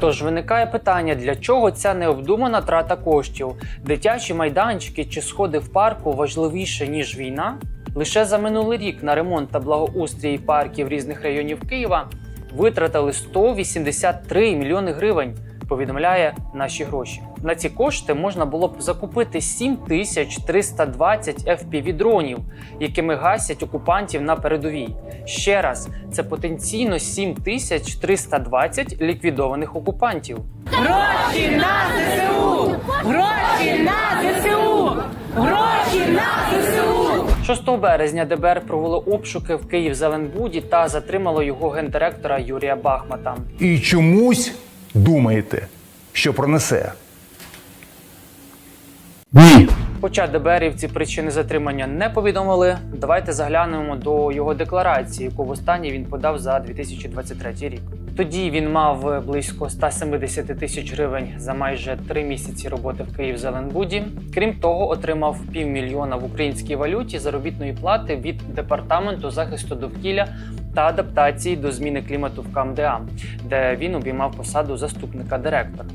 Тож виникає питання, для чого ця необдумана трата коштів? Дитячі майданчики чи сходи в парку важливіше ніж війна? Лише за минулий рік на ремонт та благоустрій парків різних районів Києва витратили 183 мільйони гривень. Повідомляє наші гроші. На ці кошти можна було б закупити 7320 fpv дронів, якими гасять окупантів на передовій. Ще раз, це потенційно 7320 ліквідованих окупантів. Гроші на ЗСУ! Гроші на ЗСУ! Гроші на ЗСУ! 6 березня ДБР провело обшуки в Київ Зеленбуді та затримало його гендиректора Юрія Бахмата. І чомусь думаєте, що пронесе. Ні. Хоча ДБРівці причини затримання не повідомили, давайте заглянемо до його декларації, яку востаннє він подав за 2023 рік. Тоді він мав близько 170 тисяч гривень за майже три місяці роботи в Київ Зеленбуді. Крім того, отримав півмільйона в українській валюті заробітної плати від департаменту захисту довкілля та адаптації до зміни клімату в КМДА, де він обіймав посаду заступника директора.